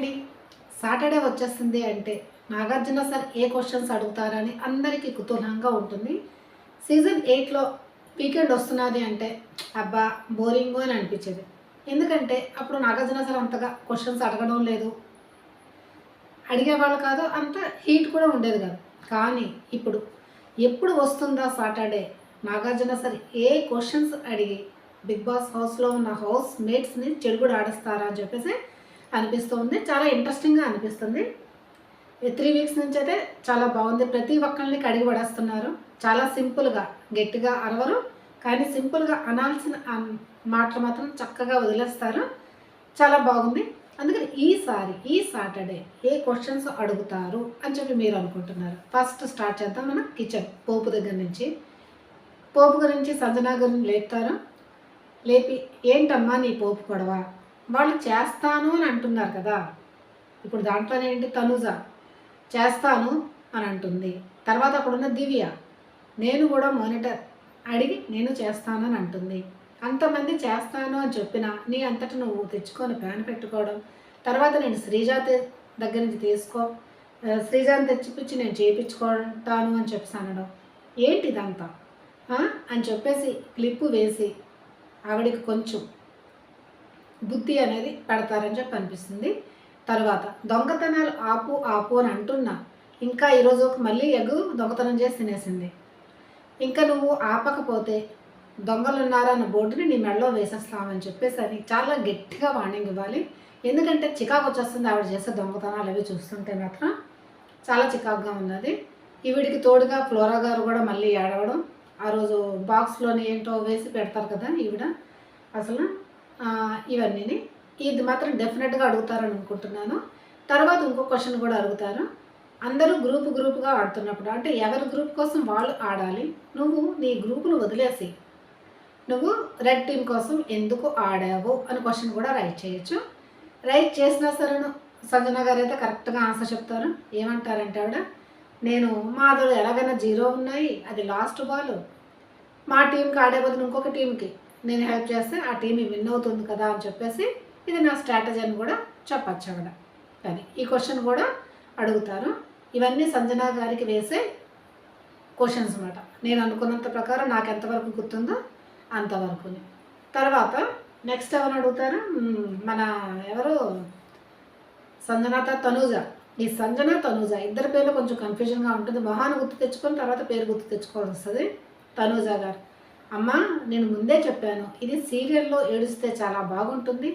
అండి సాటర్డే వచ్చేస్తుంది అంటే నాగార్జున సార్ ఏ క్వశ్చన్స్ అడుగుతారని అందరికీ కుతూహలంగా ఉంటుంది. సీజన్ ఎయిట్లో వీకెండ్ వస్తున్నది అంటే అబ్బా బోరింగ్ అని అనిపించేది. ఎందుకంటే అప్పుడు నాగార్జున సార్ అంతగా క్వశ్చన్స్ అడగడం లేదు. అడిగేవాళ్ళు కాదు అంత హీట్ కూడా ఉండేది కాదు. కానీ ఇప్పుడు ఎప్పుడు వస్తుందా సాటర్డే? నాగార్జున సార్ ఏ క్వశ్చన్స్ అడిగి బిగ్ బాస్ హౌస్లో ఉన్న హౌస్ మేట్స్ని చెడుగుడు ఆడిస్తారా అని చెప్పేసి అనిపిస్తుంది. చాలా ఇంట్రెస్టింగ్గా అనిపిస్తుంది. త్రీ వీక్స్ నుంచి అయితే చాలా బాగుంది. ప్రతి ఒక్కరిని కడిగి పడేస్తున్నారు. చాలా సింపుల్గా గట్టిగా అరవరు. కానీ సింపుల్గా అనాల్సిన మాటలు మాత్రం చక్కగా వదిలేస్తారు. చాలా బాగుంది. అందుకని ఈసారి ఈ సాటర్డే ఏ క్వశ్చన్స్ అడుగుతారు అని చెప్పి మీరు అనుకుంటున్నారు. ఫస్ట్ స్టార్ట్ చేద్దాం మనం కిచెన్ పోపు దగ్గర నుంచి. పోపు గురించి సంజనా గురించి లేపుతారు. లేపి ఏంటమ్మా నీ పోపు గొడవ? వాళ్ళు చేస్తాను అని అంటున్నారు కదా. ఇప్పుడు దాంట్లోనే ఏంటి? తనుజ. చేస్తాను అని అంటుంది. తర్వాత అక్కడున్న దివ్య. నేను కూడా మానిటర్ అడిగి నేను చేస్తాను అని అంటుంది. అంతమంది చేస్తాను అని చెప్పిన నీ అంతట నువ్వు తెచ్చుకొని ప్లాన్ పెట్టుకోవడం తర్వాత నేను శ్రీజ దగ్గర నుంచి తీసుకో శ్రీజాని తెచ్చిపించి నేను చేయించుకుంటాను అని చెప్పేసి అనడం. ఏంటి ఇదంతా? అని చెప్పేసి క్లిప్పు వేసి ఆవిడకి కొంచెం బుద్ధి అనేది పెడతారని చెప్పి అనిపిస్తుంది. తర్వాత దొంగతనాలు ఆపు ఆపు అని అంటున్నా ఇంకా ఈరోజు ఒక మళ్ళీ ఎగ్గు దొంగతనం చేసి తినేసింది. ఇంకా నువ్వు ఆపకపోతే దొంగలు ఉన్నారన్న బోర్డుని నీ మెడలో వేసేస్తామని చెప్పేసి అని చాలా గట్టిగా వార్నింగ్ ఇవ్వాలి. ఎందుకంటే చికాకు వచ్చేస్తుంది ఆవిడ చేసే దొంగతనాలు అవి చూస్తుంటే మాత్రం. చాలా చికాకుగా ఉన్నది. ఈవిడికి తోడుగా ఫ్లోరా గారు కూడా మళ్ళీ ఏడవడం. ఆ రోజు బాక్స్లోని ఏంటో వేసి పెడతారు కదా ఈవిడ. అసలు ఇవన్నీ ఇవన్నీని. ఇది మాత్రం డెఫినెట్గా అడుగుతారని అనుకుంటున్నాను. తర్వాత ఇంకో క్వశ్చన్ కూడా అడుగుతారు. అందరూ గ్రూప్ గ్రూప్గా ఆడుతున్నప్పుడు అంటే ఎవరి గ్రూప్ కోసం వాళ్ళు ఆడాలి? నువ్వు నీ గ్రూపును వదిలేసి నువ్వు రెడ్ టీం కోసం ఎందుకు ఆడావు అని క్వశ్చన్ కూడా రైట్ చేయొచ్చు. రైట్ చేసినా సరే సంజన గారు అయితే కరెక్ట్గా ఆన్సర్ చెప్తారు. ఏమంటారంటే ఆవిడ నేను మాదో ఎలాగైనా జీరో ఉన్నాయి. అది లాస్ట్ బాల్. మా టీంకి ఆడే బదులు ఇంకొక టీంకి నేను హెల్ప్ చేస్తే ఆ టీం విన్ అవుతుంది కదా అని చెప్పేసి ఇది నా స్ట్రాటజీ అని కూడా చెప్పచ్చు అక్కడ అది ఈ క్వశ్చన్ కూడా అడుగుతారు. ఇవన్నీ సంజనా గారికి వేసే క్వశ్చన్స్ అనమాట నేను అనుకున్నంత ప్రకారం నాకు ఎంతవరకు గుర్తుందో అంతవరకుని. తర్వాత నెక్స్ట్ ఎవరు అడుగుతారు? మన ఎవరు? సంజనాత తనూజ. ఈ సంజన తనూజ. ఇద్దరి పేర్లు కొంచెం కన్ఫ్యూజన్గా ఉంటుంది. మొహాన్ని గుర్తు తెచ్చుకొని తర్వాత పేరు గుర్తు తెచ్చుకోవాల్సి వస్తుంది. తనూజ గారు. అమ్మ నేను ముందే చెప్పాను ఇది సీరియల్లో ఏడుస్తే చాలా బాగుంటుంది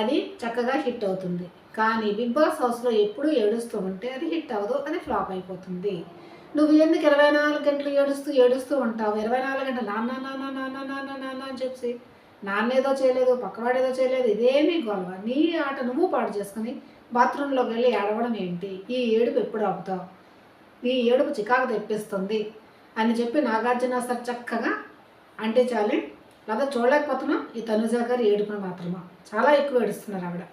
అది చక్కగా హిట్ అవుతుంది. కానీ బిగ్ బాస్ హౌస్లో ఎప్పుడు ఏడుస్తూ ఉంటే అది హిట్ అవ్వదు అది ఫ్లాప్ అయిపోతుంది. నువ్వు ఎందుకు ఇరవై నాలుగు గంటలు ఏడుస్తూ ఏడుస్తూ ఉంటావు? ఇరవై నాలుగు గంటలు నాన్న నాన్న నాన్న నాన్న నాన్న అని చెప్పి నాన్నేదో చేయలేదు పక్కవాడేదో చేయలేదు ఇదేమీ గొడవ. నీ ఆట నువ్వు పాడు చేసుకుని బాత్రూంలోకి వెళ్ళి ఏడవడం ఏంటి? ఈ ఏడుపు ఎప్పుడు ఆపుతావు? ఈ ఏడుపు చికాకు తెప్పిస్తుంది అని చెప్పి నాగార్జున సార్ చక్కగా అంటే చాలే. లేదా చూడలేకపోతున్నా ఈ తనుజ గారి ఏడుపును మాత్రమా? చాలా ఎక్కువ ఏడుస్తున్నారు ఆవిడ.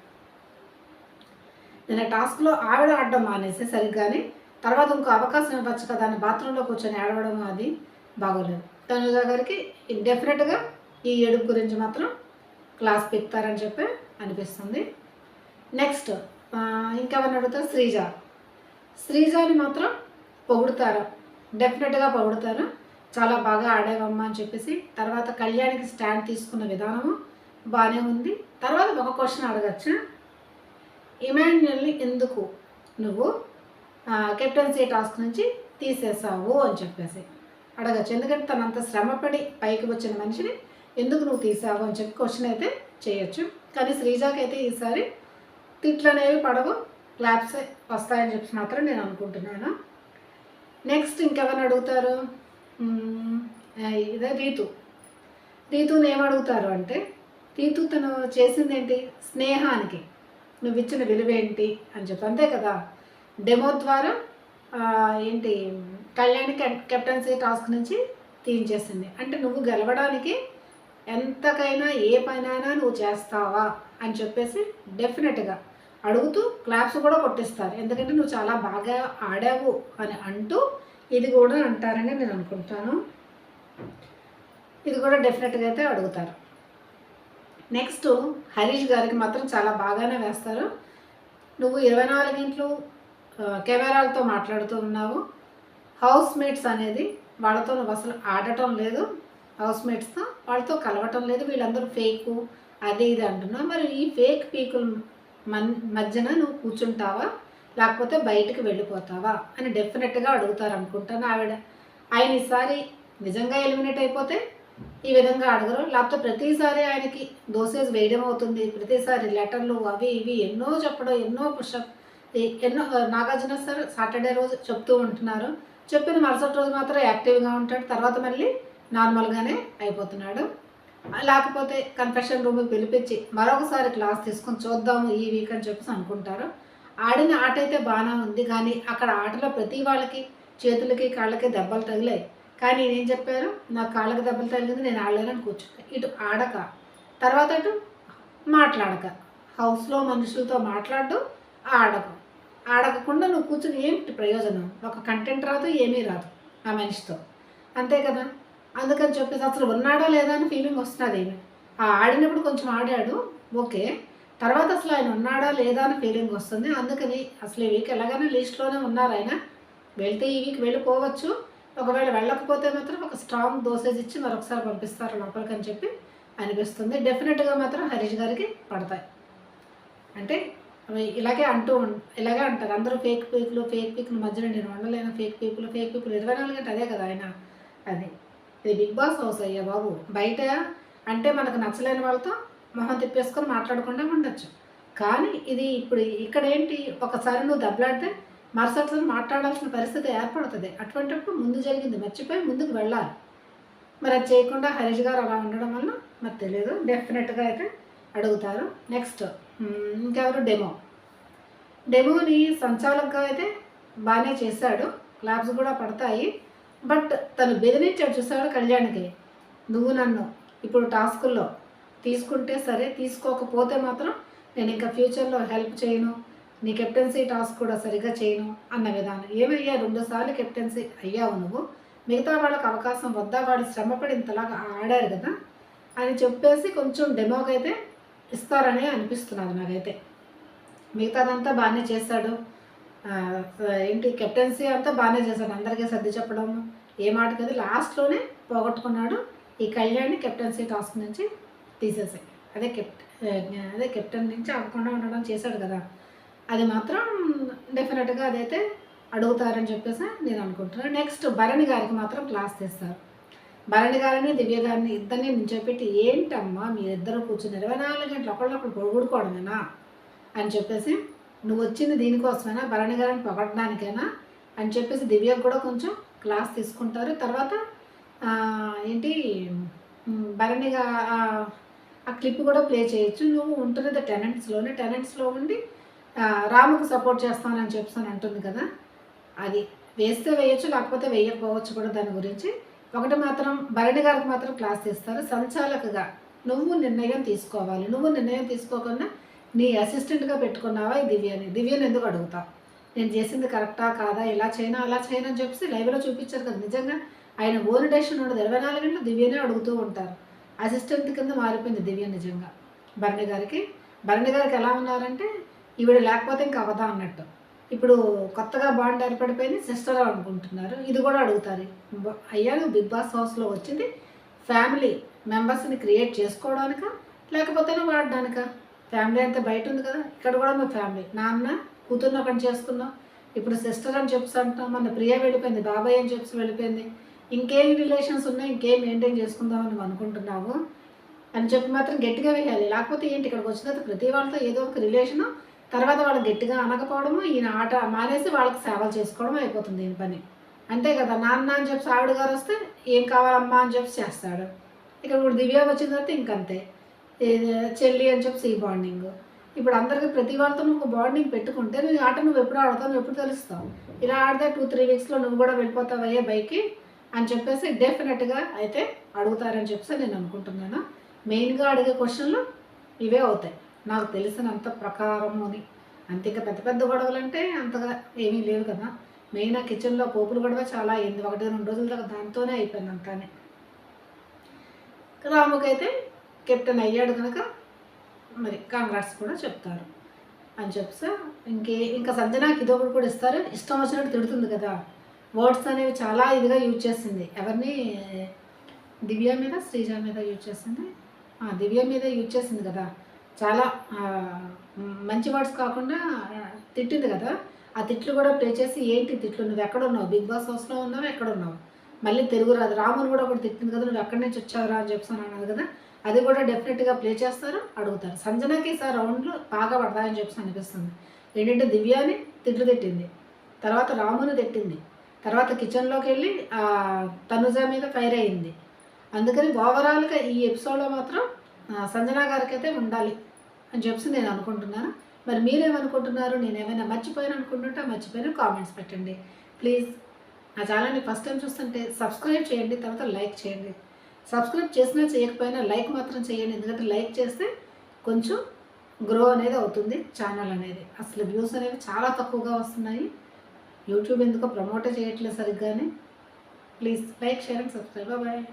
నేను టాస్క్లో ఆవిడ ఆడడం మానేసి సరిగ్గానే తర్వాత ఇంకో అవకాశం ఇవ్వచ్చు కదా అని బాత్రూంలో కూర్చొని ఏడవడం అది బాగోలేదు. తనుజ గారికి డెఫినెట్గా ఈ ఏడుపు గురించి మాత్రం క్లాస్ పెడతారని చెప్పి అనిపిస్తుంది. నెక్స్ట్ ఇంకెవరిని అడుగుతారు? శ్రీజ. శ్రీజాని మాత్రం పొగుడుతారు. డెఫినెట్గా పొగుడుతారు. చాలా బాగా ఆడేవమ్మా అని చెప్పేసి తర్వాత కళ్యాణికి స్టాండ్ తీసుకున్న విధానము బాగానే ఉంది. తర్వాత ఒక క్వశ్చన్ అడగచ్చు. ఇమాన్యుల్ని ఎందుకు నువ్వు కెప్టెన్సీ టాస్క్ నుంచి తీసేసావు అని చెప్పేసి అడగచ్చు. ఎందుకంటే తనంత శ్రమపడి పైకి వచ్చిన మనిషిని ఎందుకు నువ్వు తీసావు అని చెప్పి క్వశ్చన్ అయితే చేయొచ్చు. కానీ శ్రీజాకి అయితే ఈసారి తిట్లు అనేవి పడవు. క్లాప్స్ వస్తాయని చెప్పి మాత్రం నేను అనుకుంటున్నాను. నెక్స్ట్ ఇంకెవరిని అడుగుతారు? ఇదే రీతు రీతుని ఏమడుగుతారు అంటే రీతు తను చేసింది ఏంటి? స్నేహానికి. నువ్వు ఇచ్చిన విలువ ఏంటి? అని చెప్పి. అంతే కదా? డెమో ద్వారా ఏంటి? కళ్యాణి కెప్- కెప్టెన్సీ టాస్క్ నుంచి తీయించేసింది అంటే నువ్వు గెలవడానికి ఎంతకైనా ఏ పనైనా నువ్వు చేస్తావా? అని చెప్పేసి డెఫినెట్గా అడుగుతూ క్లాప్స్ కూడా కొట్టిస్తారు. ఎందుకంటే నువ్వు చాలా బాగా ఆడావు అని అంటూ ఇది కూడా అంటారని నేను అనుకుంటాను. ఇది కూడా డెఫినెట్గా అయితే అడుగుతారు. నెక్స్ట్ హరీష్ గారికి మాత్రం చాలా బాగానే వేస్తారు. నువ్వు ఇరవై నాలుగు కెమెరాలతో మాట్లాడుతూ ఉన్నావు. హౌస్ మేట్స్ అనేది వాళ్ళతో నువ్వు అసలు ఆడటం లేదు. హౌస్ మేట్స్తో వాళ్ళతో కలవటం లేదు. వీళ్ళందరూ ఫేకు అది ఇది అంటున్నావు. మరి ఈ ఫేక్ పీకుల్ మన్ మధ్యన నువ్వు కూర్చుంటావా? లేకపోతే బయటికి వెళ్ళిపోతావా అని డెఫినెట్గా అడుగుతారు అనుకుంటాను ఆవిడ. ఆయన ఈసారి నిజంగా ఎలిమినేట్ అయిపోతే ఈ విధంగా అడగరు. లేకపోతే ప్రతిసారి ఆయనకి డోసేజ్ వేయడం అవుతుంది. ప్రతిసారి లెటర్లు అవి ఇవి ఎన్నో చెప్పడం ఎన్నో పుషప్ ఎన్నో నాగార్జున సార్ సాటర్డే రోజు చెప్తూ ఉంటున్నారు. చెప్పిన మరుసటి రోజు మాత్రం యాక్టివ్గా ఉంటాడు. తర్వాత మళ్ళీ నార్మల్గానే అయిపోతున్నాడు. లేకపోతే కన్ఫెషన్ రూమ్కి పిలిపించి మరొకసారి క్లాస్ తీసుకొని చూద్దాము ఈ వీక్ అని చెప్పేసి అనుకుంటారు. ఆడిన ఆట అయితే బాగానే ఉంది కానీ అక్కడ ఆటలో ప్రతి వాళ్ళకి చేతులకి కాళ్ళకి దెబ్బలు తగిలాయి. కానీ నేనేం చెప్పాను? నా కాళ్ళకి దెబ్బలు తగిలింది నేను ఆడలేనని కూర్చున్నా. ఇటు ఆడక. తర్వాత అటు మాట్లాడక. హౌస్లో మనుషులతో మాట్లాడు ఆడక. ఆడకుండా నువ్వు కూర్చుని ఏమిటి ప్రయోజనం? ఒక కంటెంట్ రాదు ఏమీ రాదు ఆ మనిషితో. అంతే కదా? అందుకని చెప్పేసి అసలు ఉన్నాడా లేదా అని ఫీలింగ్ వస్తున్నది. ఆ ఆడినప్పుడు కొంచెం ఆడాడు ఓకే. తర్వాత అసలు ఆయన ఉన్నాడా లేదా అని ఫీలింగ్ వస్తుంది. అందుకని అసలు ఈ వీక్ ఎలాగైనా లిస్ట్లోనే ఉన్నారు ఆయన. వెళ్తే ఈ వీక్ వెళ్ళిపోవచ్చు. ఒకవేళ వెళ్ళకపోతే మాత్రం ఒక స్ట్రాంగ్ దోసేజ్ ఇచ్చి మరొకసారి పంపిస్తారు లోపలికి అని చెప్పి అనిపిస్తుంది. డెఫినెట్గా మాత్రం హరీష్ గారికి పడతాయి. అంటే ఇలాగే అంటూ ఇలాగే అంటారు. అందరూ ఫేక్ పీపుల్ ఫేక్ పీపుల్ మధ్యలో నేను ఉండలేను ఫేక్ పీపుల్ ఫేక్ పీపుల్ ఇరవై నాలుగు గంటలు అదే కదా ఆయన. అది. ఇది బిగ్ బాస్ హౌస్ అయ్యా బాబు. బయట అంటే మనకు నచ్చలేని వాళ్ళతో మొహం తిప్పేసుకొని మాట్లాడకుండా ఉండొచ్చు. కానీ ఇది ఇప్పుడు ఇక్కడ ఏంటి ఒకసారి నువ్వు దెబ్బలాడితే మరుసటి మాట్లాడాల్సిన పరిస్థితి ఏర్పడుతుంది. అటువంటిప్పుడు ముందు జరిగింది మర్చిపోయి ముందుకు వెళ్ళాలి. మరి అది చేయకుండా హరీష్ గారు అలా ఉండడం వల్ల నాకు తెలియదు డెఫినెట్గా అయితే అడుగుతారు. నెక్స్ట్ ఇంకెవరు? డెమో. డెమోని సంచాలకుగా అయితే బాగానే చేశాడు. క్లాబ్స్ కూడా పడతాయి. బట్ తను బెదిరించాడు చూసాడు కళ్యాణ్కి? నువ్వు నన్ను ఇప్పుడు టాస్కుల్లో తీసుకుంటే సరే తీసుకోకపోతే మాత్రం నేను ఇంకా ఫ్యూచర్లో హెల్ప్ చేయను నీ కెప్టెన్సీ టాస్క్ కూడా సరిగ్గా చేయను అన్న విధానం. ఏమయ్యా రెండుసార్లు కెప్టెన్సీ అయ్యావు నువ్వు. మిగతా వాళ్ళకి అవకాశం వద్దా వాడు శ్రమపడి ఇంతలాగా ఆడారు కదా అని చెప్పేసి కొంచెం డెమోకి అయితే ఇస్తారనే అనిపిస్తున్నది నాకైతే. మిగతాదంతా బాగానే చేశాడు. ఏంటి కెప్టెన్సీ అంతా బాగానే చేశాడు. అందరికీ సర్ది చెప్పడం ఏ మాట కదా. లాస్ట్లోనే పోగొట్టుకున్నాడు ఈ కళ్యాణ్ కెప్టెన్సీ టాస్క్ నుంచి. తీసేసాయి. అదే కెప్టెన్ అదే కెప్టెన్ నుంచి అవ్వకుండా ఉండడం చేశాడు కదా. అది మాత్రం డెఫినెట్గా అదైతే అడుగుతారని చెప్పేసి నేను అనుకుంటున్నాను. నెక్స్ట్ భరణి గారికి మాత్రం క్లాస్ తీస్తారు. భరణి గారిని దివ్య గారిని ఇద్దరిని నించోపెట్టి ఏంటమ్మా మీరిద్దరు కూర్చుని ఇరవై నాలుగు గంటలు ఒకళ్ళొకళ్ళు పొడుగుడుకోవడమేనా అని చెప్పేసి నువ్వు వచ్చింది దీనికోసమేనా భరణి గారిని పొగడడానికైనా అని చెప్పేసి దివ్యకు కూడా కొంచెం క్లాస్ తీసుకుంటారు. తర్వాత ఏంటి భరణిగా ఆ- క్లిప్ కూడా ప్లే చేయొచ్చు. నువ్వు ఉంటున్నది టెనెంట్స్లోనే టెనెంట్స్లో ఉండి రాముకు సపోర్ట్ చేస్తానని చెప్తాను అంటుంది కదా. అది వేస్తే వేయచ్చు లేకపోతే వేయకపోవచ్చు కూడా దాని గురించి. ఒకటి మాత్రం భరణి గారికి మాత్రం క్లాస్ తీస్తారు సంచాలకగా నువ్వు నిర్ణయం తీసుకోవాలి. నువ్వు నిర్ణయం తీసుకోకుండా నీ అసిస్టెంట్గా పెట్టుకున్నావా ఈ దివ్యని? దివ్యని ఎందుకు అడుగుతావు? నేను చేసింది కరెక్టా కాదా? ఇలా చేయనా అలా చేయనా అని చెప్పేసి లైవ్లో చూపించారు కదా. నిజంగా ఆయన ఓన్ డెసిషన్ ఉండదు. ఇరవై నాలుగు గంటలు దివ్యనే అడుగుతూ ఉంటారు. అసిస్టెంట్ కింద మారిపోయింది దివ్య నిజంగా. భరణి గారికి. భరణి గారికి ఎలా ఉన్నారంటే ఈవిడ లేకపోతే ఇంకా అవదా అన్నట్టు. ఇప్పుడు కొత్తగా బాండ్ ఏర్పడిపోయింది సిస్టర్ అనుకుంటున్నారు. ఇది కూడా అడుగుతారు. అయ్యా నువ్వు బిగ్ బాస్ హౌస్లో వచ్చింది ఫ్యామిలీ మెంబర్స్ని క్రియేట్ చేసుకోవడానిక? లేకపోతేనే వాడడానిక ఫ్యామిలీ అంతా బయట ఉంది కదా ఇక్కడ కూడా మా ఫ్యామిలీ. నాన్న కూతుర్ని ఒకటి చేసుకున్నాం ఇప్పుడు సిస్టర్ అని చెప్పి అంటాం మన ప్రియ వెళ్ళిపోయింది బాబాయ్ అని చెప్పి వెళ్ళిపోయింది. ఇంకేం రిలేషన్స్ ఉన్నాయి ఇంకేం మెయింటైన్ చేసుకుందామని అని అనుకుంటున్నావు? అని చెప్పి మాత్రం గట్టిగా వేయాలి. లేకపోతే ఏంటి ఇక్కడికి వచ్చిన తర్వాత ప్రతి వాళ్ళతో ఏదో ఒక రిలేషను తర్వాత వాళ్ళు గట్టిగా అనకపోవడము ఈయన ఆట మానేసి వాళ్ళకి సేవలు చేసుకోవడం అయిపోతుంది ఈయన పని. అంతే కదా. నాన్న అని చెప్పి ఆవిడ గారు వస్తే ఏం కావాలమ్మా అని చెప్పి చేస్తాడు. ఇక్కడ ఇప్పుడు దివ్య వచ్చిన తర్వాత ఇంకంతే. చెల్లి అని చెప్పి ఈ బాండింగ్ ఇప్పుడు అందరికీ ప్రతి వాళ్ళతో నువ్వు బాండింగ్ పెట్టుకుంటే నువ్వు ఆట నువ్వు ఎప్పుడు ఆడతావు నువ్వు ఎప్పుడు తెలుస్తావు? ఇలా ఆడితే టూ త్రీ వీక్స్లో నువ్వు కూడా వెళ్ళిపోతావు అయ్యే బైక్కి? అని చెప్పేసి డెఫినెట్గా అయితే అడుగుతారని చెప్పేసి నేను అనుకుంటున్నాను. మెయిన్గా అడిగే క్వశ్చన్లు ఇవే అవుతాయి. నాకు తెలిసినంత ప్రకారము అని. అంతే ఇంకా పెద్ద పెద్ద గొడవలు అంటే అంతగా ఏమీ లేవు కదా. మెయిన్ ఆ కిచెన్లో పోపులు గొడవ చాలా అయింది. ఒకటి రెండు రోజుల దాకా దాంతోనే అయిపోయింది అంతానే. రాముకైతే కెప్టెన్ అయ్యాడు కనుక మరి కాంగ్రాట్స్ కూడా చెప్తారు. అని చెప్పి ఇంకే ఇంకా సంజనాకి ఇదొకటి కూడా ఇస్తారు. ఇష్టం వచ్చినట్టు తిడుతుంది కదా. వర్డ్స్ అనేవి చాలా ఇదిగా యూజ్ చేసింది ఎవరిని దివ్య మీద శ్రీజ మీద యూజ్ చేసింది ఆ, దివ్య మీద యూజ్ చేసింది కదా. చాలా మంచి వర్డ్స్ కాకుండా తిట్టింది కదా. ఆ తిట్లు కూడా ప్లే చేసి ఏంటి తిట్లు? నువ్వు ఎక్కడ ఉన్నావు? బిగ్ బాస్ హౌస్లో ఉన్నావు? ఎక్కడ ఉన్నావు? మళ్ళీ తెలుగు రాదు. రాముని కూడా ఒకటి తిట్టింది కదా నువ్వు ఎక్కడి నుంచి వచ్చావురా? అని చెప్తాను అన్నది కదా. అది కూడా డెఫినెట్గా ప్లే చేస్తారు అడుగుతారు. సంజనకి సార్ రౌండ్లు బాగా పడతాయని చెప్పి అనిపిస్తుంది. ఏంటంటే దివ్యాని తిట్లు తిట్టింది. తర్వాత రాముని తిట్టింది. తర్వాత కిచెన్లోకి వెళ్ళి తనుజ మీద ఫైర్ అయింది అందుకని ఓవరాల్గా ఈ ఎపిసోడ్లో మాత్రం సంజనా సంజన గారికి అయితే ఉండాలి అని చెప్పి నేను అనుకుంటున్నాను. మరి మీరేమనుకుంటున్నారు? నేను ఏమైనా మర్చిపోయాను అనుకుంటుంటే మర్చిపోయిన కామెంట్స్ పెట్టండి. ప్లీజ్ నా ఛానల్ని ఫస్ట్ టైం చూస్తుంటే సబ్స్క్రైబ్ చేయండి తర్వాత లైక్ చేయండి. సబ్స్క్రైబ్ చేసినా చేయకపోయినా లైక్ మాత్రం చేయండి. ఎందుకంటే లైక్ చేస్తే కొంచెం గ్రో అనేది అవుతుంది ఛానల్ అనేది. అసలు వ్యూస్ అనేవి చాలా తక్కువగా వస్తున్నాయి. యూట్యూబ్ ఎందుకో ప్రమోట్ చేయట్లేదు సరిగ్గానే. Please like share and subscribe. Bye